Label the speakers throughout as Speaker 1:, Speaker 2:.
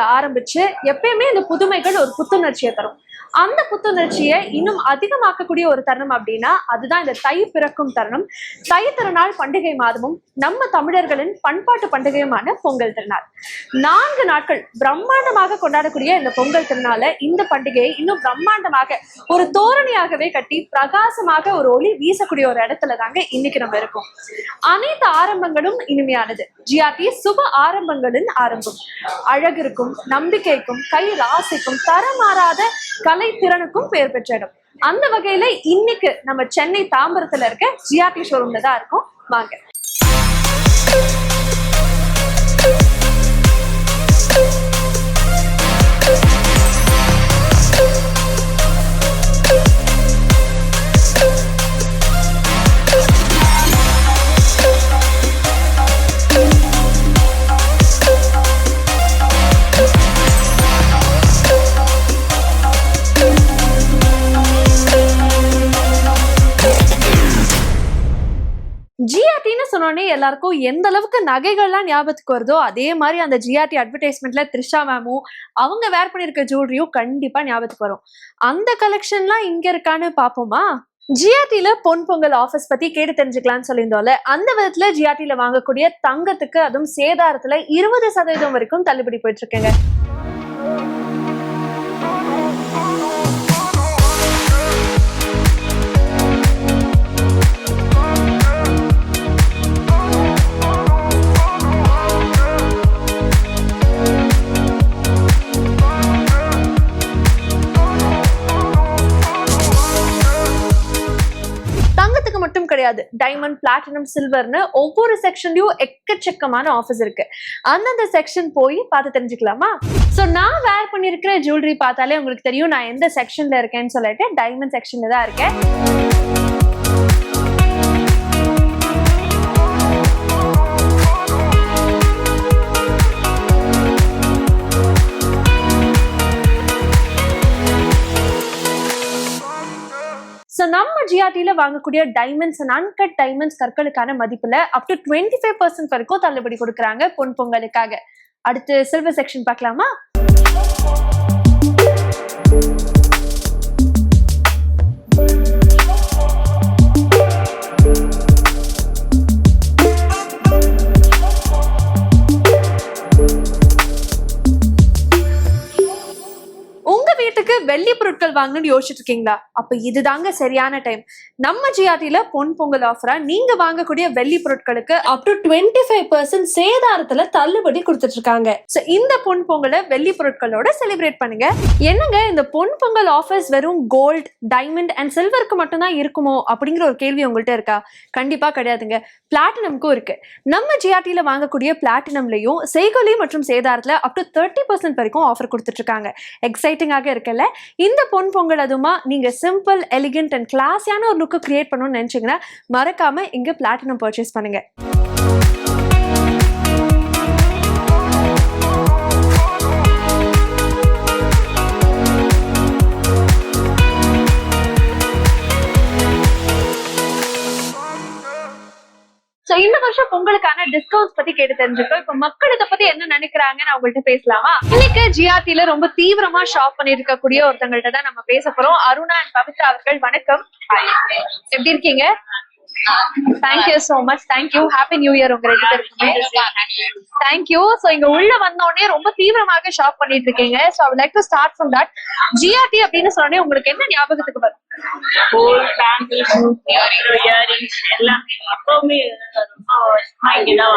Speaker 1: ஆரம்பிச்சு எப்பயுமே இந்த புதுமைகள் ஒரு புத்துணர்ச்சியை தரும். அந்த புத்துணர்ச்சியை இன்னும் அதிகமாக்கக்கூடிய ஒரு தருணம் அப்படின்னா அதுதான் இந்த தை பிறக்கும் தருணம். தை திருநாள் பண்டிகை மாதமும் நம்ம தமிழர்களின் பண்பாட்டு பண்டிகையுமான பொங்கல் திருநாள். நான்கு நாட்கள் பிரம்மாண்டமாக கொண்டாடக்கூடிய இந்த பொங்கல் திருநாளை இந்த பண்டிகையை இன்னும் பிரம்மாண்டமாக ஒரு தோரணையாகவே கட்டி பிரகாசமாக ஒரு ஒளி வீசக்கூடிய ஒரு இடத்துல தாங்க இன்னைக்கு நம்ம இருக்கோம். அனைத்து ஆரம்பங்களும் இனிமையானது. ஜிஆர்டி சுப ஆரம்பங்களின் ஆரம்பம். அழகிற்கும் நம்பிக்கைக்கும் கை ராசிக்கும் தரமாறாத கலை திறனுக்கும் பெயர் பெற்ற இடம் அந்த வகையில இன்னைக்கு நம்ம சென்னை தாம்பரத்துல இருக்க ஜிஆர்டி ஷோரூம்ல தான் இருக்கும். வாங்க. எல்லாருக்கும் எந்த அளவுக்கு நகைகள்லாம் ஞாபகத்துக்கு வருதோ அதே மாதிரி அந்த ஜிஆர்டி அட்வர்டைஸ்மெண்ட்ல த்ரிஷா மேமும் அவங்க வேர் பண்ணியிருக்க ஜுவல்லரியும் கண்டிப்பா ஞாபகத்துக்கு வரும். அந்த கலெக்ஷன்லாம் இங்க இருக்கான்னு பாப்போமா? ஜிஆர்டில பொன் பொங்கல் ஆஃபீஸ் பத்தி கேட்டு தெரிஞ்சுக்கலாம்னு சொல்லியிருந்தோம்ல. அந்த விதத்துல ஜிஆர்டில வாங்கக்கூடிய தங்கத்துக்கு அதுவும் சேதாரத்துல இருபது சதவீதம் வரைக்கும் தள்ளுபடி போயிட்டு இருக்கேங்க. டைமண்ட் பிளாட்டினம் சில்வர்னு ஒவ்வொரு செக்ஷன்லயும் எக்கச்சக்கமான ஆஃபர்ஸ் இருக்கு. அந்தந்த செக்ஷன் போய் பார்த்து தெரிஞ்சுக்கலாமா? ஸோ நான் வேர் பண்ணியிருக்கிற ஜுவல்லரி பார்த்தாலே உங்களுக்கு தெரியும் நான் எந்த செக்ஷன்ல இருக்கேன்னு சொல்லிட்டு டைமண்ட் செக்ஷன்ல தான் இருக்கேன். நம்ம ஜிஆர்டியில் வாங்கக்கூடிய டைமண்ட்ஸ் அண்ட் அன்கட் டைமண்ட்ஸ் கற்களுக்கான மதிப்புல up to twenty five percent வரைக்கும் தள்ளுபடி கொடுக்குறாங்க பொன் பொங்கலுக்காக. அடுத்து சில்வர் செக்ஷன் பார்க்கலாமா? வெள்ளி பொருட்கள் வாங்கணும்னு யோசிச்சுட்டு இருக்கீங்களா அப்ப இதுதாங்க சரியான டைம் நம்ம ஜிஆர்டில பொன் பொங்கல் ஆஃபரா நீங்க வாங்கக்கூடிய வெள்ளி பொருட்களுக்கு up to twenty five percent சேதாரத்துல தள்ளுபடி கொடுத்துட்டு இருக்காங்க இந்த பொன் பொங்கலை வெள்ளி பொருட்களோட செலிப்ரேட் பண்ணுங்க. என்னங்க இந்த பொன் பொங்கல் ஆஃபர்ஸ் வெறும் கோல்ட் டைமண்ட் அண்ட் சில்வருக்கு மட்டும்தான் இருக்குமோ அப்படிங்கிற ஒரு கேள்வி உங்கள்கிட்ட இருக்கா? கண்டிப்பா கிடையாதுங்க. பிளாட்டினம்க்கும் இருக்கு. நம்ம ஜிஆர்டில வாங்கக்கூடிய பிளாட்டினம்லயும் செய்கொலி மற்றும் சேதாரத்துல அப் டு தேர்ட்டி பர்சன்ட் வரைக்கும் ஆஃபர் கொடுத்துட்டு இருக்காங்க எக்ஸைட்டிங்காக இருக்குல்ல இந்த பொன் பொங்கல் அதுமா நீங்க சிம்பிள் எலிகென்ட் அண்ட் கிளாஸியான ஒரு லுக்கு கிரியேட் பண்ணணும்னு நினச்சிங்கன்னா மறக்காம இங்க பிளாட்டினம் பர்ச்சேஸ் பண்ணுங்க. வருஷம் பொங்கலுக்கான டிஸ்கவுண்ட்ஸ் பத்தி கேட்டு தெரிஞ்சுக்கோ. இப்ப மக்கள் இதை பத்தி என்ன நினைக்கிறாங்கன்னு அவங்கள்ட்ட பேசலாமா? இன்னைக்கு ஜிஆர்டில ரொம்ப தீவிரமா ஷாப் பண்ணி இருக்கக்கூடிய ஒருத்தங்கள்ட்ட தான் நம்ம பேச போறோம். அருணா அண்ட் பவித்ரா அவர்கள் வணக்கம். எப்படி இருக்கீங்க? Thank you so much thank you happy new year உங்க ரெண்டு பேருக்குமே. தேங்க்யூ சோ இங்க உள்ள வந்த உடனே ரொம்ப தீவிரமாக ஷாப் பண்ணிட்டு இருக்கீங்க so I like to start from that GRT அப்படின்னு சொன்ன உங்களுக்கு என்ன ஞாபகத்துக்கு வரும்?
Speaker 2: கோல்ட் பேங்கிள்ஸ் இயரிங்ஸ் எல்லாமே. ரொம்ப இங்கதான்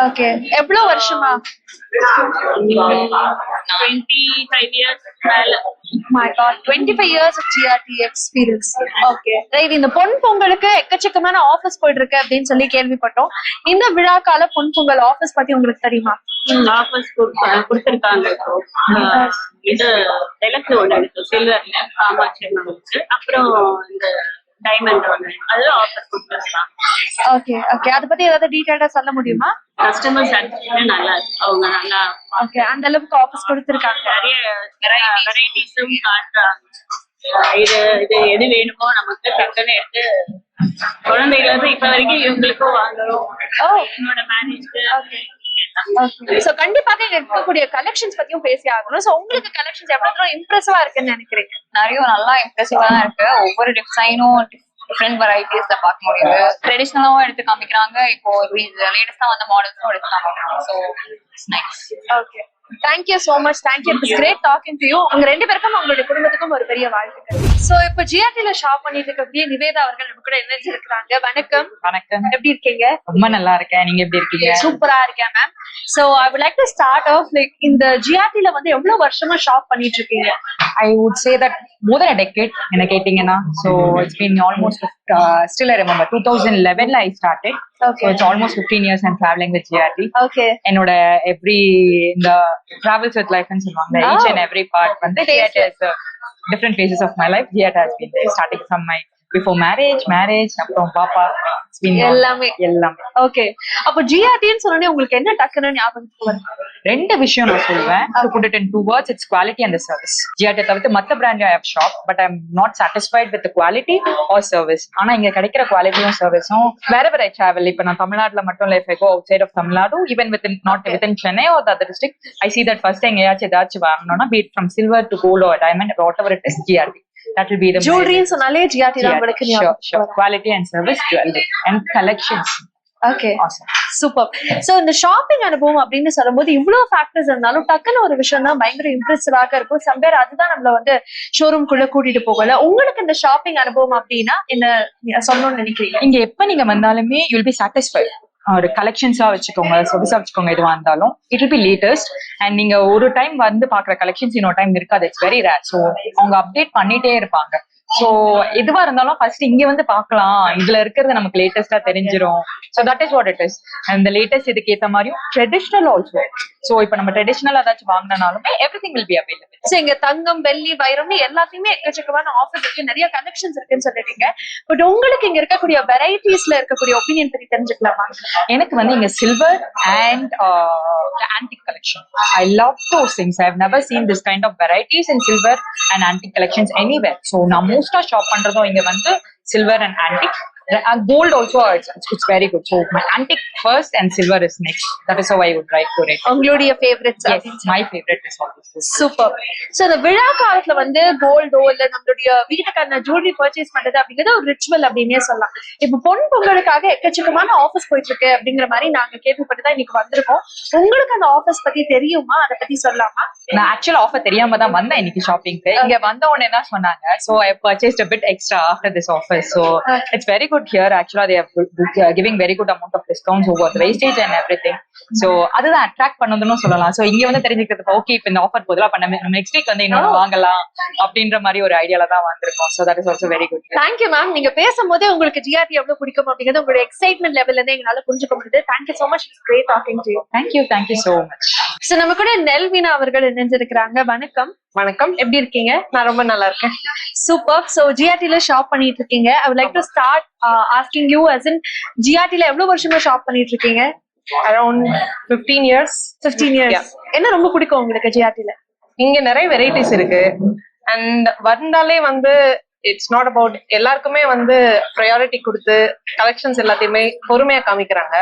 Speaker 1: ஓகே எவ்வளவு வருஷமா?
Speaker 2: டுவெண்ட்டி ஃபைவ் இயர்ஸ் மேல.
Speaker 1: My god twenty five years of GRT experience okay right இந்த பொன் பொங்கலுக்கு எக்கச்சக்கமான ஆஃபர்ஸ் போயிட்டு இருக்கு அப்படின்னு சொல்லி கேள்விப்பட்டோம். இந்த விழாக்கால பொன் பொங்கல் ஆஃபர்ஸ் பத்தி உங்களுக்கு தெரியுமா?
Speaker 2: ஆஃபர்ஸ் கொடுத்துருக்காங்க. இது விளக்கு ஒண்ணு இருக்கு. சில்வர்ல காமாட்சி அம்மனுக்கு அப்புறம் இந்த டைமண்ட் ஒண்ணு அது ஆஃபர் கொடுத்துருக்காங்க
Speaker 1: ஓகே ஓகே அத பத்தி ஏதாவது டீடைலா சொல்ல முடியுமா?
Speaker 2: கஸ்டமர் சாட்டிஸ்ஃபேக்ஷன் நல்லா இருக்கு. அவங்க நல்லா
Speaker 1: ஓகே அந்த அளவுக்கு ஆஃபர்ஸ் கொடுத்துருக்காங்க.
Speaker 2: நிறைய வெரைட்டிஸும் காட்டுறாங்க. இது இது எது வேணுமோ நமக்கு டக்குன்னு எடுத்து குழந்தைகள் வந்து இப்ப வரைக்கும் இவங்களுக்கும் வாங்குறோம் என்னோட மேரேஜ்க்கு
Speaker 1: சோ கண்டிப்பாக இங்க இருக்கக்கூடிய கலெக்ஷன்ஸ் பத்தியும் பேசி ஆகணும். சோ உங்களுக்கு கலெக்ஷன்ஸ் எவ்வளவு தூரம் இம்ப்ரெசிவா இருக்குன்னு நினைக்கிறீங்க?
Speaker 3: நிறைய நல்லா இம்ப்ரெசிவா தான் இருக்கு. ஒவ்வொரு டிசைனும் டிஃப்ரெண்ட் வெரைட்டிஸ்ல பார்க்க முடியுது. ட்ரெடிஷ்னலாவும் எடுத்து காமிக்கிறாங்க. இப்போ லேட்டஸ்டா வந்த மாடல்ஸும் எடுத்து காமிக்கிறாங்க. So nice
Speaker 1: okay thank you so much thank you it's great talking to you உங்க ரெண்டு பேருக்கும் உங்களுடைய குடும்பத்துக்கும் ஒரு பெரிய வாழ்த்துக்கள் சோ இப்போ ஜிஆர்டில ஷாப் பண்ணிட்டு இருக்கக்கூடிய நிவேதா அவர்கள் நம்ம கூட இணைஞ்சிருக்கிறாங்க. வணக்கம்.
Speaker 4: வணக்கம்.
Speaker 1: எப்படி இருக்கீங்க?
Speaker 4: ரொம்ப நல்லா இருக்கேன். நீங்க எப்படி இருக்கீங்க?
Speaker 1: சூப்பரா இருக்கேன் ma'am so I would like to start off like இந்த ஜிஆர்டில வந்து எவ்வளவு வருஷமா ஷாப் பண்ணிட்டு இருக்கீங்க?
Speaker 4: I would say that more then decade என்ன கேட்டீங்கன்னா. So it's been almost still I remember two thousand லெவன்ல I started so
Speaker 1: okay
Speaker 4: it's almost fifteen years and travelling with GRT
Speaker 1: okay
Speaker 4: என்னோட எவ்ரி இந்த travels with லைஃப்னு சொல்லுவாங்க
Speaker 1: Oh.
Speaker 4: Each and every part வந்து
Speaker 1: Phase.
Speaker 4: GRT is different phases of my life GRT has been starting from my before marriage marriage அப்புறம் பாப்பா
Speaker 1: எல்லாமே.
Speaker 4: எல்லாமே.
Speaker 1: Okay அப்போ ஜிஆர்டின்னு சொன்னோடனே உங்களுக்கு என்ன டக்குன்னு ஞாபகத்துக்கு
Speaker 4: ரெண்டு விஷயம் நான் சொல்லுவேன் to put it in two words it's quality and service GRT தவிர்த்து மத்த brand I have shop but I'm not satisfied with quality or service ஆனா இங்க கிடைக்கிற குவாலிட்டியும் சர்வீஸும் வேற வேற டிராவல் இப்ப நான் தமிழ்நாட்டுல மட்டும் இல்ல if I go outside of Tamil Nadu even with not with in Chennai the other district I see that first எங்கேயாச்சும் ஏதாச்சும் வாங்கணும்னா be it from silver to gold or diamond whatever it is GRT that will be the
Speaker 1: ஜுவல்லரின்னு சொன்னாலே GRT தான் உங்களுக்கு
Speaker 4: sure, sure.
Speaker 1: ஞாபகம்
Speaker 4: quality and service jewelry and collections.
Speaker 1: Okay super so இந்த shopping அனுபவம் அப்படின்னு சொல்லும்போது இவ்வளவு ஃபேக்டர்ஸ் இருந்தாலும் டக்குன்னு ஒரு விஷயம் தான் பயங்கர இம்ப்ரெசிவாக இருக்கும். சம்பேர் அதுதான் நம்மள வந்து ஷோரூம் குள்ள கூட்டிட்டு போகல. உங்களுக்கு இந்த ஷாப்பிங் அனுபவம் அப்படின்னா என்ன சொல்லணும்னு நினைக்கிறீங்க?
Speaker 4: இங்க எப்ப நீங்க வந்தாலுமே யூல் பி சாட்டிஸ்ஃபைட் ஒரு கலெக்ஷன்ஸா வச்சுக்கோங்க சொகுசா வச்சுக்கோங்க எதுவா இருந்தாலும். இட் பி லேட்டஸ்ட் அண்ட் நீங்க ஒரு டைம் வந்து பாக்குற கலெக்ஷன்ஸ் இன்னொரு டைம் இருக்காது. இட்ஸ் வெரி ரேர் ஸோ அவங்க அப்டேட் பண்ணிட்டே இருப்பாங்க. ஸோ எதுவா இருந்தாலும் ஃபர்ஸ்ட் இங்க வந்து பார்க்கலாம். இதுல இருக்கிறது நமக்கு லேட்டஸ்டா தெரிஞ்சிரும். So that is what it is அந்த லேட்டஸ்ட் இதுக்கு ஏத்த மாதிரியும் ட்ரெடிஷ்னல் ஆல்சோ ஸோ இப்போ நம்ம ட்ரெடிஷ்னல் ஏதாச்சும் வாங்கினாலுமே everything will be available
Speaker 1: so இங்க தங்கம் வெள்ளி வைரம்னு எல்லாத்தையுமே எக்கச்சக்கமான ஆஃபர் இருக்கு. நிறைய கலெக்ஷன்ஸ் இருக்குன்னு சொல்லிட்டீங்க. பட் உங்களுக்கு இங்க இருக்கக்கூடிய வெரைட்டிஸ்ல இருக்கக்கூடிய ஒப்பீனியன் பத்தி தெரிஞ்சுக்கலாமா?
Speaker 4: எனக்கு வந்து இங்க silver and antique collection I love those things I never seen this kind of varieties in silver and antique collections anywhere so நான் மோஸ்டா ஷாப் பண்றதும் இங்க வந்து silver and antique gold also it's very good so my antique first and silver is next that is I would right to rate
Speaker 1: உங்களுடைய favourites
Speaker 4: yes my favourite is always
Speaker 1: super so இந்த விழா காலத்துல வந்து கோல்டோ இல்ல நம்மளுடைய வீட்டுக்கான jewellery purchase பண்றது அப்படிங்கறது ஒரு ரிச்சுவல் அப்படின்னே சொல்லலாம். இப்ப பொன் பொங்கலுக்காக எக்கச்சக்கமான ஆஃபர்ஸ் போயிட்டு இருக்கு அப்படிங்கிற மாதிரி நாங்க கேள்விப்பட்டு தான் இன்னைக்கு வந்திருக்கோம். உங்களுக்கு அந்த ஆஃபர்ஸ் பத்தி தெரியுமா? அதை பத்தி சொல்லலாமா?
Speaker 4: நான் ஆக்சுவல் ஆஃபர் தெரியாம தான் வந்தேன் இன்னைக்கு ஷாப்பிங்க்கு இங்க வந்த உடனே தான் சொன்னாங்க. So I purchased a bit extra after this offer. So it's very good here actually they are good- good- uh, giving very good amount of discounts over the wastage and everything. So அதுதான் attract பண்ணதுன்னு சொல்லலாம். So இங்க வந்து தெரிஞ்சுக்கிறது okay இப்ப இந்த offer பண்ண நம்ம நெக்ஸ்ட் வீக் வந்து இன்னொன்னு வாங்கலாம் அப்படின்ற மாதிரி ஒரு ஐடியால தான் வந்திருக்கோம். So that is also very good
Speaker 1: thank you ma'am நீங்க பேசும்போதே உங்களுக்கு ஜிஆர்டி எவ்வளவு பிடிக்கும் அப்படிங்கிறது உங்களுடைய எக்ஸைட்மெண்ட் லெவல்ல இருந்து எங்களால புரிஞ்சுக்க முடியுது. Thank you so much great talking to you
Speaker 4: thank you thank you so much
Speaker 1: so நம்ம கூட நெல்வினா அவர்கள் இணைஞ்சிருக்கிறாங்க. வணக்கம்.
Speaker 5: வணக்கம்.
Speaker 1: எப்படி இருக்கீங்க?
Speaker 5: நான் ரொம்ப நல்லா இருக்கேன்.
Speaker 1: சூப்பர் சோ ஜிஆர்டில ஷாப் பண்ணிட்டு இருக்கீங்க. I like to start asking you as in ஜிஆர்டில எவ்வளவு வருஷமா ஷாப் பண்ணிட்டு இருக்கீங்க
Speaker 5: அரௌண்ட் ஃபிஃப்டீன் இயர்ஸ்
Speaker 1: 15 இயர்ஸ் என்ன ரொம்ப பிடிக்கும் உங்களுக்கு ஜிஆர்டில
Speaker 5: இங்க நிறைய வெரைட்டிஸ் இருக்கு. அண்ட் வந்தாலே வந்து இட்ஸ் நாட் அபவுட் எல்லாருக்குமே வந்து ப்ரையாரிட்டி கொடுத்து கலெக்ஷன்ஸ் எல்லாத்தையுமே பொறுமையா காமிக்கிறாங்க.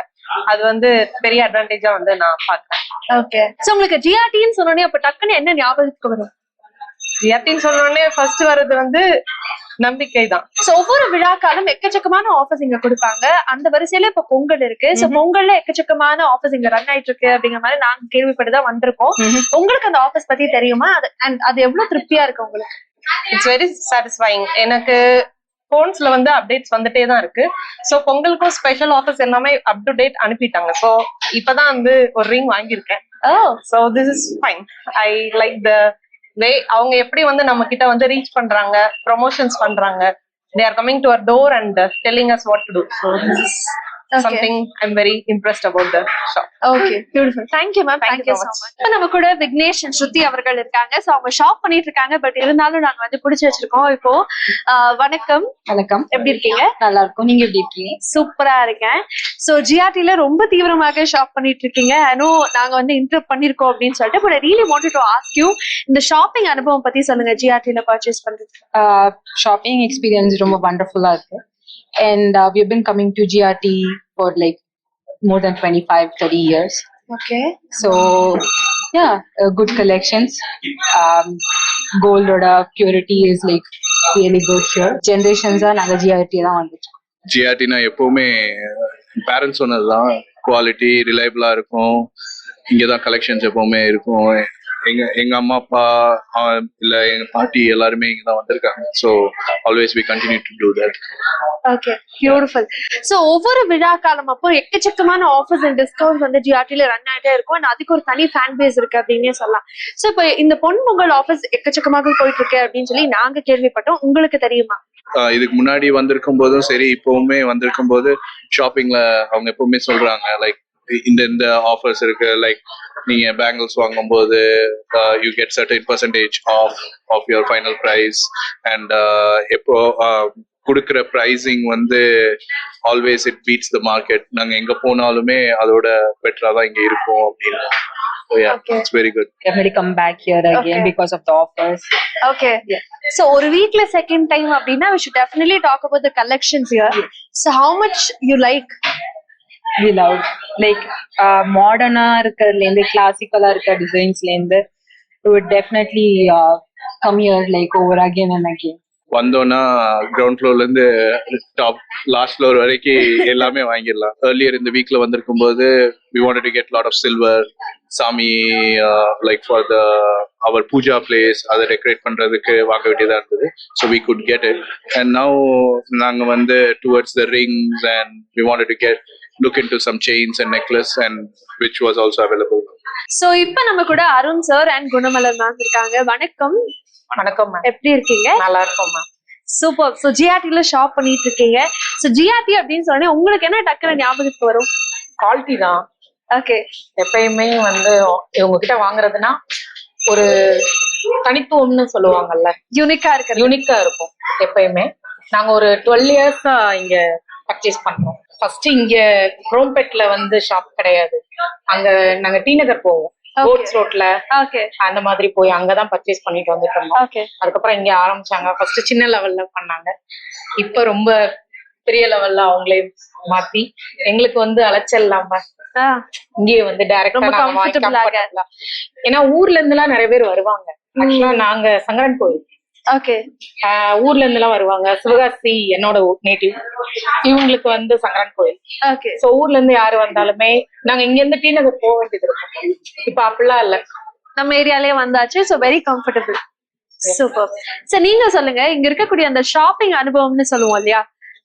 Speaker 5: அது வந்து பெரிய அட்வான்டேஜா வந்து நான் பாக்குறேன்
Speaker 1: ஓகே சோ உங்களுக்கு ஜிஆர்டின்னு சொன்னோடனே அப்ப டக்குன்னு என்ன ஞாபகத்துக்கு வரும்?
Speaker 5: ஜிஆர்டின்னு சொன்னோடனே ஃபர்ஸ்ட் வர்றது வந்து நம்பிக்கை தான்
Speaker 1: சோ ஒவ்வொரு விழாக்காலும் எக்கச்சக்கமான ஆஃபர்ஸ் இங்க கொடுப்பாங்க. அந்த வரிசையில இப்ப பொங்கல் இருக்கு. சோ பொங்கல்ல எக்கச்சக்கமான ஆஃபர்ஸ் இங்க ரன் ஆயிட்டு இருக்கு அப்படிங்கிற மாதிரி நாங்க கேள்விப்பட்டுதான் வந்திருக்கோம். உங்களுக்கு அந்த ஆஃபர்ஸ் பத்தி தெரியுமா? அது and அது எவ்வளவு திருப்தியா இருக்கு உங்களுக்கு?
Speaker 5: இட்ஸ் வெரி சாட்டிஸ்ஃபைங் எனக்கு போன்ஸ்ல வந்து அப்டேட்ஸ் வந்துட்டே தான் இருக்கு. ஸோ பொங்கலுக்கும் ஸ்பெஷல் ஆஃபர்ஸ் எல்லாமே அப் டு டேட் அனுப்பிட்டாங்க. ஸோ இப்பதான் வந்து ஒரு ரிங் வாங்கியிருக்கேன்.
Speaker 1: ஓ
Speaker 5: so this is fine I like the way அவங்க எப்படி வந்து நம்ம கிட்ட வந்து ரீச் பண்றாங்க ப்ரொமோஷன்ஸ் பண்றாங்க they are coming to our door and telling us what to do so this is something I am very impressed about the shop
Speaker 1: okay beautiful thank you ma'am
Speaker 5: Thank
Speaker 1: thank you
Speaker 5: you
Speaker 1: so
Speaker 5: so
Speaker 1: மச் இப்போ நம்ம கூட விக்னேஷ் ஸ்ருதி அவர்கள் இருக்காங்க. So அவங்க shop பண்ணிட்டு இருக்காங்க. But இருந்தாலும் நாங்க வந்து புடிச்சு வச்சிருக்கோம். இப்போ வணக்கம்.
Speaker 6: வணக்கம்.
Speaker 1: எப்படி இருக்கீங்க?
Speaker 6: நல்லா இருக்கும் நீங்க எப்படி இருக்கீங்க?
Speaker 1: சூப்பரா இருக்கேன். சோ ஜிஆர்டில ரொம்ப தீவிரமாக ஷாப் பண்ணிட்டு இருக்கீங்க. அனும் நாங்க வந்து இன்டர் பண்ணிருக்கோம் அப்படின்னு சொல்லிட்டு but really wanted to ask you இந்த ஷாப்பிங் அனுபவம் பத்தி சொல்லுங்க. ஜிஆர்டில பர்ச்சேஸ் பண்றது
Speaker 6: ஷாப்பிங் எக்ஸ்பீரியன்ஸ் ரொம்ப வண்டர்ஃபுல்லா இருக்கு. And we been coming to GRT for like more than twenty five thirty years
Speaker 1: okay
Speaker 6: So yeah, uh, good collections. Um, gold or purity is like really good here. Generations are நாங்க GRT தான் வந்துட்டு
Speaker 7: ஜிஆர்டினா எப்பவுமே parents சொன்னதுதான். Quality ரிலையபிளா இருக்கும். இங்கதான் collections எப்பவுமே இருக்கும். எங்க எங்க அம்மா அப்பா இல்ல எங்க பாட்டி எல்லாருமே இங்க தான் வந்திருக்காங்க. So always we continue to do that
Speaker 1: okay beautiful so ஒவ்வொரு விழா காலம் அப்போ எக்கச்சக்கமான ஆஃபர்ஸ் அண்ட் டிஸ்கவுண்ட் வந்து ஜிஆர்டில ரன் ஆயிட்டே இருக்கும். And அதுக்கு ஒரு தனி ஃபேன் பேஸ் இருக்கு அப்படின்னே சொல்லலாம். சோ இப்போ இந்த பொன் பொங்கல் ஆஃபர்ஸ் எக்கச்சக்கமாக போயிட்டு இருக்கு அப்படின்னு சொல்லி நாங்க கேள்விப்பட்டோம். உங்களுக்கு தெரியுமா?
Speaker 7: இதுக்கு முன்னாடி வந்திருக்கும் போதும் சரி இப்பவுமே வந்திருக்கும் போது ஷாப்பிங்ல அவங்க எப்பவுமே சொல்றாங்க லைக் இந்த இந்த ஆஃபர்ஸ் இருக்கு. லைக் நீங்க பேங்கிள்ஸ் வாங்கும்போது you get certain percentage off of your final price and எப்போ ஆஹ் கொடுக்குற ப்ரைசிங் வந்து always it beats the market நாங்க எங்க போனாலுமே அதோட பெட்டரா தான் இங்க இருக்கும் அப்படின்னு.
Speaker 1: Okay.
Speaker 7: It's very good
Speaker 6: definitely come back here again
Speaker 1: Okay.
Speaker 6: because of the offers.
Speaker 1: Okay so ஒரு வீக்ல செகண்ட் டைம் அப்படின்னா we should definitely talk about the collections here. So how much you like?
Speaker 6: We love like மாடர்னா இருக்கிறதுலேருந்து இருந்து கிளாசிக்கலா இருக்க டிசைன்ஸ்ல இருந்து we would like over uh, come here like
Speaker 7: வந்தோம்னா கிரவுண்ட் ஃப்ளோர்ல இருந்து டாப் லாஸ்ட் ஃப்ளோர் வரைக்கும் எல்லாமே வாங்கிடலாம். ஏர்லியர் இந்த வீக்ல வந்திருக்கும் போது we wanted to get lot of silver சாமி like for the our puja place அதை டெக்கரேட் பண்றதுக்கு வாங்க வேண்டியதா இருந்தது. So we could get it and now நாங்க வந்து towards the rings and we wanted to get look into some chains and necklace and which was also available
Speaker 1: so இப்போ நம்ம கூட Arun sir and Gunamalar ma'am இருக்காங்க. வணக்கம்.
Speaker 5: வணக்கம் ma'am
Speaker 1: எப்படி இருக்கீங்க?
Speaker 5: நல்லா இருக்கும் மேம்
Speaker 1: சூப்பர் சோ ஜிஆர்டில ஷாப் பண்ணிட்டு இருக்கீங்க. சோ ஜிஆர்டி அப்படின்னு சொன்னே உங்களுக்கு என்ன டக்குனு ஞாபகத்துக்கு வரும்?
Speaker 5: குவாலிட்டி தான்.
Speaker 1: ஓகே
Speaker 5: எப்பயுமே வந்து இவங்க கிட்ட வாங்குறதுன்னா ஒரு தனித்துவம்னு சொல்லுவாங்கல்ல.
Speaker 1: யூனிக்கா இருக்கிறது.
Speaker 5: யூனிக்கா இருக்கும் எப்பயுமே. நாங்க ஒரு டுவெல் இயர்ஸா இங்க பர்ச்சேஸ் பண்றோம். ஃபர்ஸ்ட் இங்க குரோம்பேட்ல வந்து ஷாப் கிடையாது. அங்க நாங்க டி நகர் போவோம். கோட்ஸ் ரோட்ல அந்த மாதிரி போய் அங்கதான் பர்ச்சேஸ் பண்ணிட்டு வந்துட்டு இருந்தோம். அதுக்கப்புறம் இங்க ஆரம்பிச்சாங்க. ஃபர்ஸ்ட் சின்ன லெவல்ல பண்ணாங்க. இப்ப ரொம்ப பெரிய லெவல்ல அவங்களே மாத்தி எங்களுக்கு வந்து அலைச்சல் இல்லாம இங்கேயே வந்து டைரக்டா. ஏன்னா ஊர்ல இருந்து எல்லாம் நிறைய பேர் வருவாங்க. ஆக்சுவலா நாங்க சங்கரன் கோயில்.
Speaker 1: ஓகே
Speaker 5: ஊர்ல இருந்து எல்லாம் வருவாங்க. சிவகாசி என்னோட நேட்டிவ் இவங்களுக்கு வந்து சங்கரன் கோயில்.
Speaker 1: ஓகே
Speaker 5: சோ ஊர்ல இருந்து யாரு வந்தாலுமே நாங்க இங்க இருந்து டி நகர் போக வேண்டியது இருக்கும். இப்ப அப்படிலாம் இல்ல.
Speaker 1: நம்ம ஏரியாலயே வந்தாச்சு. So very comfortable super so நீங்க சொல்லுங்க இங்க இருக்கக்கூடிய அந்த ஷாப்பிங் அனுபவம்னு சொல்லுவோம் இல்லையா?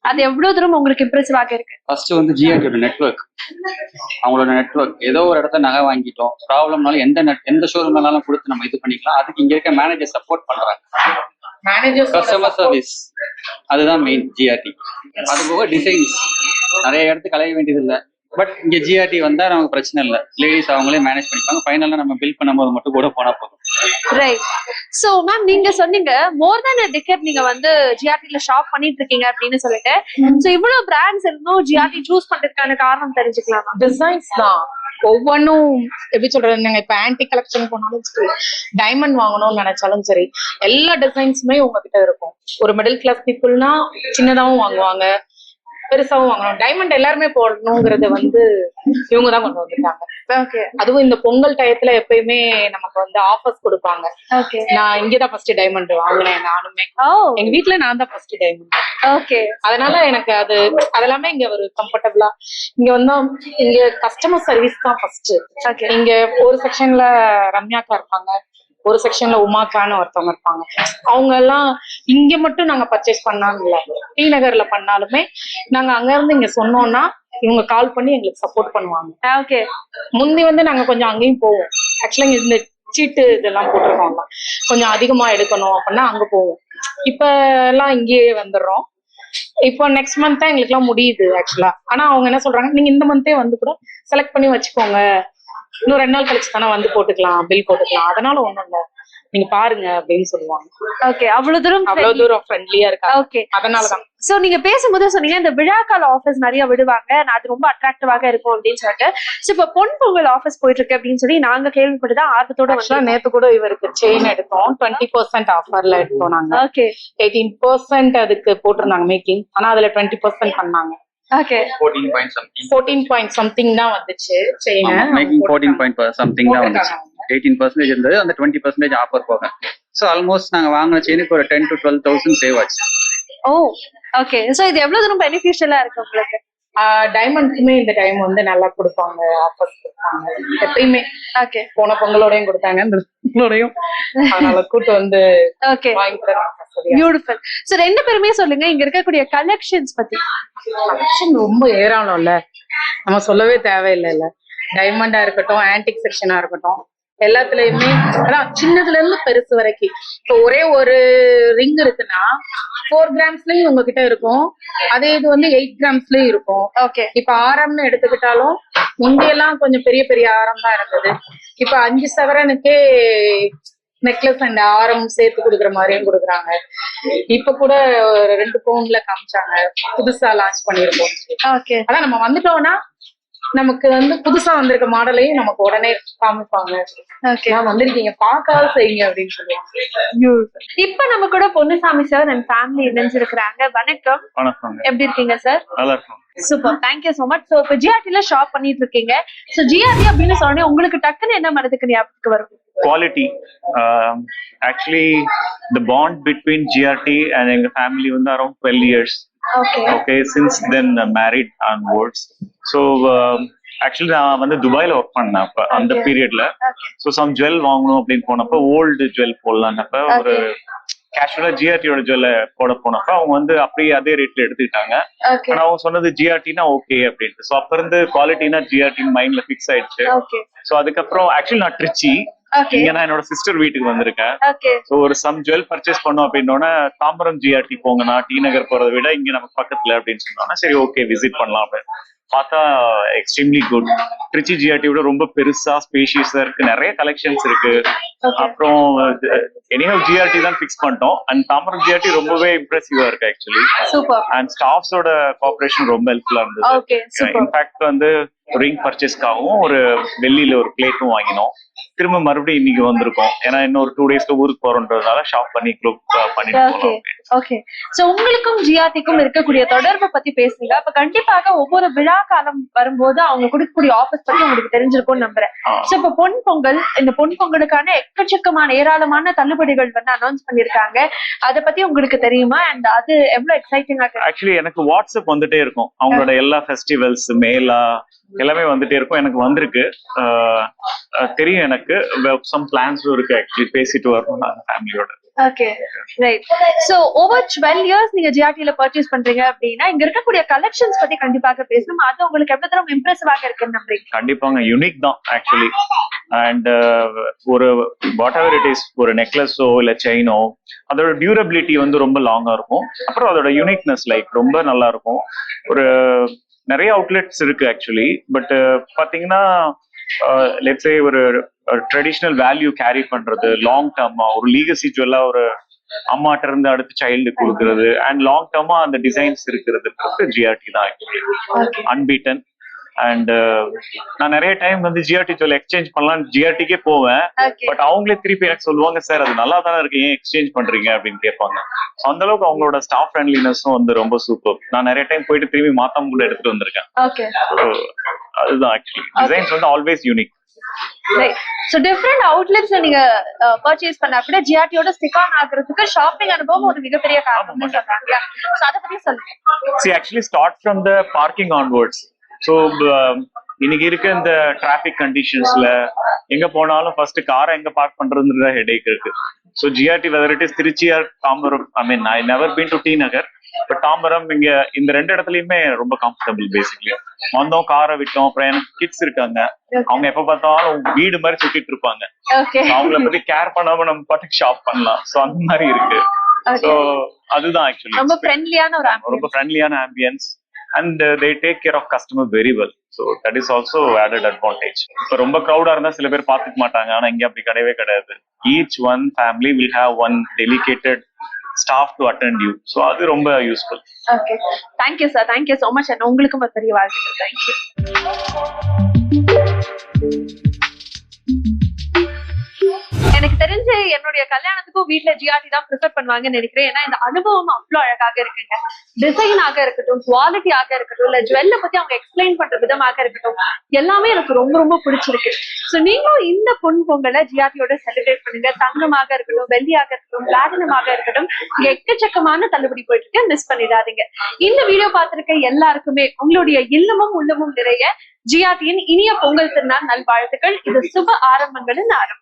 Speaker 1: அது எவ்வளவு தூரம் உங்களுக்கு இம்ப்ரெசிவாக இருக்கு?
Speaker 8: ஃபர்ஸ்ட் வந்து ஜிஆர்டியோட நெட்வொர்க் அவங்களோட நெட்வொர்க் ஏதோ ஒரு இடத்துல நகை வாங்கிட்டோம். ப்ராப்ளம்னாலும் எந்த net எந்த ஷோரூம்னாலும் கொடுத்து நம்ம இது பண்ணிக்கலாம். அதுக்கு இங்க இருக்க மேனேஜர் சப்போர்ட் பண்றாங்க. கஸ்டமர் சர்வீஸ் அதுதான் மெயின் ஜிஆர்டி அது போக டிசைன்ஸ் நிறைய இடத்துக்கு அலைய வேண்டியது இல்லை பட் இங்க ஜிஆர்டி வந்தா நமக்கு பிரச்சனை இல்லை. லேடிஸ் அவங்களே மேனேஜ் பண்ணிப்பாங்க. ஃபைனலா நம்ம பில் பண்ணும்போது மட்டும் கூட போனா போதும்.
Speaker 1: ரைட் சோ மேம் நீங்க சொன்னீங்க மோர் தென் டிக்கெட் நீங்க வந்து ஜிஆர்டில ஷாப் பண்ணிட்டு இருக்கீங்க அப்படின்னு சொல்லிட்டு. சோ இவ்வளவு பிராண்ட்ஸ் இருந்தும் ஜிஆர்டி சூஸ் பண்றதுக்கான காரணம் தெரிஞ்சுக்கலாமா?
Speaker 5: டிசைன்ஸ் தான். ஒவ்வொன்றும் எப்படி சொல்றது நீங்க இப்ப ஆன்டி கலெக்ஷன் போனாலும் சரி டைமண்ட் வாங்கணும்னு நினைச்சாலும் சரி எல்லா டிசைன்ஸுமே உங்ககிட்ட இருக்கும். ஒரு மிடில் கிளாஸ் பீப்புள்னா சின்னதாவும் வாங்குவாங்க. பெருசாவும் வாங்கணும். டைமண்ட் எல்லாருமே போடணுங்கிறது வந்து இவங்க தான் கொண்டு வந்துட்டாங்க
Speaker 1: ஓகே
Speaker 5: அதுவும் இந்த பொங்கல் டயத்துல எப்பயுமே நமக்கு வந்து ஆஃபர்ஸ் கொடுப்பாங்க.
Speaker 1: ஓகே
Speaker 5: நான் இங்கதான் ஃபர்ஸ்ட் டைமண்ட் வாங்கினேன் நானுமே. எங்க வீட்ல நான் தான் ஃபர்ஸ்ட் டைமண்ட்
Speaker 1: ஓகே
Speaker 5: அதனால எனக்கு அது அதெல்லாமே இங்க ஒரு கம்ஃபர்டபுளா இங்க வந்து இங்க கஸ்டமர் சர்வீஸ் தான் ஃபர்ஸ்ட்
Speaker 1: ஓகே
Speaker 5: இங்க ஒரு செக்ஷன்ல ரம்யாக்கா இருப்பாங்க. ஒரு செக்ஷன்ல உமாக்கான்னு ஒருத்தவங்க இருப்பாங்க. அவங்க எல்லாம் இங்க மட்டும் நாங்க பர்ச்சேஸ் பண்ணாலும் இல்ல டி நகர்ல பண்ணாலுமே நாங்க அங்க இருந்து இங்க சொன்னோம்னா இவங்க கால் பண்ணி எங்களுக்கு சப்போர்ட் பண்ணுவாங்க.
Speaker 1: ஓகே
Speaker 5: முந்தி வந்து நாங்க கொஞ்சம் அங்கேயும் போவோம். ஆக்சுவலா இந்த சீட்டு இதெல்லாம் போட்டிருக்கோம்ல. கொஞ்சம் அதிகமா எடுக்கணும் அப்படின்னா அங்க போவோம். இப்ப எல்லாம் இங்கேயே வந்துடுறோம். இப்போ நெக்ஸ்ட் மந்த் தான் எங்களுக்கு எல்லாம் முடியுது ஆக்சுவலா ஆனா அவங்க என்ன சொல்றாங்க நீங்க இந்த மந்தே வந்து கூட செலக்ட் பண்ணி வச்சுக்கோங்க. இன்னும் ரெண்டு நாள் கழிச்சு தானே வந்து போட்டுக்கலாம் பில் போட்டுக்கலாம். அதனால ஒண்ணும் இல்ல. நீங்க பாருங்க அப்படின்னு சொல்லுவாங்க.
Speaker 1: ஓகே அவ்வளவு தூரம்
Speaker 5: அவ்வளவு தூரம் ஃப்ரெண்ட்லியா இருக்காங்க.
Speaker 1: ஓகே
Speaker 5: அதனாலதான்.
Speaker 1: சோ நீங்க பேசும்போது சொன்னீங்க இந்த விழாக்கால ஆஃபர்ஸ் நிறைய விடுவாங்க நான் அது ரொம்ப அட்ராக்டிவாக இருக்கும் அப்படின்னு சொல்லிட்டு. சோ இப்ப பொன் பொங்கல் ஆஃபர்ஸ் போயிட்டு இருக்கு அப்படின்னு சொல்லி நாங்க கேள்விப்பட்டுதான் ஆர்வத்தோட வந்து
Speaker 5: நேத்து கூட இவருக்கு செயின் எடுத்தோம். டுவெண்ட்டி பர்சன்ட் ஆஃபர்ல எடுத்தோம் நாங்க.
Speaker 1: ஓகே
Speaker 5: எயிட்டீன் பர்சன்ட் அதுக்கு போட்டிருந்தாங்க மேக்கிங் ஆனா அதுல டுவெண்ட்டி பர்சன்ட் பண்ணாங்க.
Speaker 1: Okay
Speaker 8: fourteen point something
Speaker 9: fourteen point something தான் வந்துச்சு chain
Speaker 8: making fourteen point something தான் வந்துச்சு. எயிட்டீன் பர்சன்டேஜ் இருந்தது. அந்த டுவெண்ட்டி பர்சன்டேஜ் ஆஃபர் போக. ஸோ ஆல்மோஸ்ட் நாங்கள் வாங்கின செயினுக்கு ஒரு ten to twelve thousand save ஆச்சு.
Speaker 1: ஓ ஓகே சோ இது எவ்வளவு தூரம் பெனிஃபிஷியலா இருக்கு உங்களுக்கு?
Speaker 9: டைமண்ட்க்குமே இந்த டைம் வந்து நல்லா கொடுப்பாங்க. ஆஃபர்ஸ் கொடுப்பாங்க. எப்பயுமே
Speaker 1: ஓகே
Speaker 9: போன பொங்கலோடையும் கொடுத்தாங்க. இந்த பொங்கலோடையும். அதனால கூட்டு வந்து
Speaker 1: ஓகே
Speaker 9: வாங்கிக்கிறேன்
Speaker 1: பியூட்டிஃபுல் சோ ரெண்டு பேருமே சொல்லுங்க இங்க இருக்கக்கூடிய கலெக்ஷன்ஸ் பத்தி.
Speaker 9: கலெக்ஷன் ரொம்ப ஏறானோம்ல நம்ம சொல்லவே தேவையில்லைல்ல. டைமண்டா இருக்கட்டும் ஆன்டிக் செக்ஷனா இருக்கட்டும். எல்லாத்துலயுமே அதான் சின்னதுல இருந்து பெருசு வரைக்கும். இப்போ ஒரே ஒரு ரிங் இருக்குன்னா ஃபோர் கிராம்ஸ்லயும் உங்ககிட்ட இருக்கும். அதே இது வந்து எயிட் கிராம்ஸ்லயும் இருக்கும்.
Speaker 1: ஓகே
Speaker 9: இப்ப ஆரம்னு எடுத்துக்கிட்டாலும் முந்தையெல்லாம் கொஞ்சம் பெரிய பெரிய ஆரம் தான் இருந்தது. இப்ப அஞ்சு சவரனுக்கே நெக்லஸ் அண்ட் ஆரம் சேர்த்து கொடுக்குற மாதிரியும் கொடுக்குறாங்க. இப்ப கூட ஒரு ரெண்டு பவுன்ல காமிச்சாங்க. புதுசா லான்ச் பண்ணிருக்கோம்
Speaker 1: ஓகே
Speaker 9: அதான் நம்ம வந்துட்டோம்னா நமக்கு வந்து புதுசா வந்திருக்க மாடலையும் நமக்கு உடனே காமிப்பாங்க.
Speaker 1: ஓகே
Speaker 9: நான் வந்திருக்கீங்க பார்க்காத செய்யுங்க அப்படின்னு சொல்லுவாங்க.
Speaker 1: இப்ப நம்ம கூட பொன்னுசாமி சார் அண்ட் ஃபேமிலி இணைஞ்சிருக்கிறாங்க. வணக்கம்.
Speaker 8: வணக்கம்
Speaker 1: எப்படி இருக்கீங்க சார்
Speaker 8: நல்லா இருக்கும்.
Speaker 1: Super thank you so much so இப்ப ஜிஆர்டில ஷாப் பண்ணிட்டு இருக்கீங்க. சோ ஜிஆர்டி அப்படின்னு சொன்னே உங்களுக்கு டக்குன்னு என்ன மனதுக்கு ஞாபகத்துக்கு வரும்.
Speaker 10: Um, actually, the bond between GRT and எங்க family வந்து around 12 years.
Speaker 1: Okay
Speaker 10: Okay, since then uh, married onwards. So, um, actually நான் வந்து துபாயில ஒர்க் பண்ணேன் அப்ப அந்த. பீரியட்ல. ஸோ சம் ஜுவல் வாங்கணும் அப்படின்னு போனப்ப ஓல்டு ஜுவல் போடலான்னப்ப ஒரு கேஷுவலா ஜிஆர்டியோட ஜுவல்ல போட போனப்ப அவங்க வந்து அப்படியே அதே ரேட்ல எடுத்துக்கிட்டாங்க.
Speaker 1: ஓகே
Speaker 10: ஆனா அவங்க சொன்னது ஜிஆர்டினா ஓகே அப்படின்ட்டு. ஸோ அப்ப இருந்து குவாலிட்டினா ஜிஆர்டின்னு மைண்ட்ல ஃபிக்ஸ் ஆயிடுச்சு.
Speaker 1: ஓகே
Speaker 10: ஸோ அதுக்கப்புறம் ஆக்சுவலி நான் ட்ரிச்சி
Speaker 1: ஓகே
Speaker 10: இங்க நான் என்னோட சிஸ்டர் வீட்டுக்கு வந்திருக்கேன். ஸோ ஒரு சம் ஜுவல் பர்ச்சேஸ் பண்ணோம் அப்படின்னோடனே தாம்பரம் ஜிஆர்டி போங்கண்ணா டி நகர் போறதை விட இங்க நமக்கு பக்கத்துல அப்படின்னு சொன்னோன்னா சரி ஓகே விசிட் பண்ணலாம் அப்படின்னு. பார்த்தா எக்ஸ்ட்ரீம்லி குட் ட்ரிச்சி ஜிஆர்டி விட ரொம்ப பெருசா ஸ்பேஷியஸா இருக்கு. நிறைய கலெக்ஷன்ஸ் இருக்கு. அப்புறம் எனிஹவ் ஜிஆர்டி தான் ஃபிக்ஸ் பண்ணிட்டோம். அண்ட் தாம்பரம் ஜிஆர்டி ரொம்பவே இம்ப்ரெசிவா இருக்கு ஆக்சுவலி அண்ட் ஸ்டாஃப்ஸோட கோஆபரேஷன் ரொம்ப ஹெல்ப்ஃபுல்லா இருந்தது. இன்ஃபேக்ட் வந்து ரிங் பர்ச்சேஸ்க்காகவும் ஒரு வெள்ளியில ஒரு பிளேட்டும் வாங்கினோம். திரும்ப மறுபடியும் இன்னைக்கு வந்திருக்கோம். ஏன்னா இன்னும் ஒரு டூ டேஸ்ல ஊருக்கு போறோன்றதுனால ஷாப் பண்ணி க்ளோப் பண்ணிட்டு
Speaker 1: ஓகே
Speaker 10: போகலாம்
Speaker 1: ஓகே சோ உங்களுக்கும் ஜிஆர்டிக்கும் இருக்கக்கூடிய தொடர்பு பத்தி பேசுங்க. அப்ப கண்டிப்பாக ஒவ்வொரு விழா காலம் வரும்போது அவங்க கொடுக்கக்கூடிய ஆஃபர்ஸ் பத்தி உங்களுக்கு தெரிஞ்சிருக்கும்னு நம்புறேன். சோ இப்ப பொன் பொங்கல் இந்த பொன் பொங்கலுக்கான எக்கச்சக்கமான ஏராளமான தள்ளுபடிகள் வந்து அனௌன்ஸ் பண்ணிருக்காங்க அத பத்தி உங்களுக்கு தெரியுமா? அண்ட் அது எவ்வளவு எக்ஸைட்டிங்கா
Speaker 10: ஆக்சுவலி எனக்கு வாட்ஸ்அப் வந்துட்டே இருக்கும். அவங்களோட எல்லா ஃபெஸ்டிவல்ஸ் மேலா எல்லாமே வந்துட்டே இருக்கும். எனக்கு வந்திருக்கு. தெரியும் எனக்கு. சம் பிளான்ஸும் இருக்கு ஆக்சுவலி பேசிட்டு வரணும் நாங்க ஃபேமிலியோட
Speaker 1: okay right so over twelve years நீங்க ஜிஆர்டில பர்ச்சேஸ் பண்றீங்க அப்படின்னா இங்க இருக்கக்கூடிய கலெக்ஷன்ஸ் பத்தி கண்டிப்பாக பேசணும். அது உங்களுக்கு எவ்வளவு தூரம் இம்ப்ரெசிவாக இருக்குன்னு நம்புறீங்க?
Speaker 10: கண்டிப்பாங்க. யூனிக் தான் ஆக்சுவலி அண்ட் ஒரு வாட் எவர் இட் இஸ் ஒரு நெக்லஸோ இல்ல செயினோ அதோட டியூரபிலிட்டி வந்து ரொம்ப லாங்கா இருக்கும். அப்புறம் அதோட யூனிக்னஸ் லைக் ரொம்ப நல்லா இருக்கும். ஒரு நிறைய அவுட்லெட்ஸ் இருக்கு ஆக்சுவலி பட் பாத்தீங்கன்னா லெட்ஸே ஒரு ட்ரெடிஷ்னல் வேல்யூ கேரி பண்றது லாங் டர்மா ஒரு லீகசி ஜுவல்லா ஒரு அம்மாட்ட இருந்து அடுத்து சைல்டு கொடுக்கறது அண்ட் லாங் டர்மா அந்த டிசைன்ஸ் இருக்கிறது ஜிஆர்டி தான். அன்பீட்டன் அண்ட் நான் நிறைய டைம் வந்து ஜிஆர்டி ஜுவல் எக்ஸ்சேஞ்ச் பண்ணலாம் ஜிஆர்டிக்கே போவேன். பட் அவங்களே திருப்பி எனக்கு சொல்லுவாங்க சார் அது நல்லா தானே இருக்கு. ஏன் எக்ஸ்சேஞ்ச் பண்றீங்க? அப்படின்னு கேட்பாங்க. அந்த அளவுக்கு அவங்களோட ஸ்டாஃப் ஃப்ரெண்ட்லினஸும் வந்து ரொம்ப சூப்பர் நான் நிறைய டைம் போயிட்டு திரும்பி மாத்தாம கூட எடுத்துட்டு வந்திருக்கேன். அதுதான் ஆக்சுவலி டிசைன்ஸ் வந்து ஆல்வேஸ் யூனிக்
Speaker 1: ஸோ டிஃப்ரெண்ட் அவுட்லெட்ஸ்ல நீங்க பர்ச்சேஸ் பண்ணா கூட ஜிஆர்டியோட ஸ்டிக் ஆன் ஆகுறதுக்கு ஷாப்பிங் அனுபவம் ஒரு மிகப்பெரிய காரணம்னு சொல்றாங்க. ஸோ அதை பத்தி சொல்லுங்க.
Speaker 10: See actually start from the parking onwards so இன்னைக்கு இருக்க இந்த டிராபிக் கண்டிஷன்ஸ்ல எங்க போனாலும் ஃபர்ஸ்ட் காரை எங்க பார்க் பண்றதுன்ற ஹெடேக் இருக்கு. So GRT whether it is Trichy or Tambaram. I mean I never been to T Nagar but Tambaram இங்க இந்த ரெண்டு இடத்துலயுமே ரொம்ப கம்ஃபர்டபுள் பேசிக்லி வந்தோம் காரை விட்டோம் அப்புறம் எனக்கு கிட்ஸ் இருக்காங்க. அவங்க எப்ப பார்த்தாலும் வீடு மாதிரி சுத்திட்டு இருப்பாங்க. அவங்கள பத்தி கேர் பண்ணாம நம்ம பாட்டுக்கு ஷாப் பண்ணலாம். ஸோ அந்த மாதிரி இருக்கு. ஸோ அதுதான் ஆக்சுவலி
Speaker 1: ரொம்ப ஃப்ரெண்ட்லியான ஒரு
Speaker 10: ரொம்ப. ஃப்ரெண்ட்லியான ambience and they take care of customer very well so that is also added advantage இப்போ ரொம்ப க்ரௌடா இருந்தா சில பேர் பார்த்துக்க மாட்டாங்க. ஆனா இங்க அப்படி கிடையவே கிடையாது. Each one family will have one dedicated staff to attend you so அது ரொம்ப useful
Speaker 1: okay thank you sir thank you so much and உங்களுக்கும் ஒரு பெரிய வாழ்த்துக்கள். தேங்க்யூ எனக்கு தெரிஞ்சு என்னுடைய கல்யாணத்துக்கும் வீட்டுல ஜிஆர்டி தான் ப்ரிஃபர் பண்ணுவாங்கன்னு நினைக்கிறேன். ஏன்னா இந்த அனுபவம் அவ்வளவு அழகாக இருக்குங்க. டிசைனாக இருக்கட்டும் குவாலிட்டியாக இருக்கட்டும் இல்ல ஜுவல்ல பத்தி அவங்க எக்ஸ்பிளைன் பண்ற விதமாக இருக்கட்டும் எல்லாமே எனக்கு ரொம்ப ரொம்ப பிடிச்சிருக்கு. சோ நீங்களும் இந்த பொன் பொங்கலை ஜிஆர்டியோட செலிப்ரேட் பண்ணுங்க. தங்கமாக இருக்கட்டும் வெள்ளியாக இருக்கட்டும் பிளாட்டினமாக இருக்கட்டும் எக்கச்சக்கமான தள்ளுபடி போயிட்டு இருக்கு மிஸ் பண்ணிடாதீங்க. இந்த வீடியோ பார்த்திருக்க எல்லாருக்குமே உங்களுடைய இல்லமும் உள்ளமும் நிறைய ஜிஆர்டியின் இனிய பொங்கல் திருநாள் நல்வாழ்த்துக்கள். இது சுப ஆரம்பங்களின் ஆரம்பம்.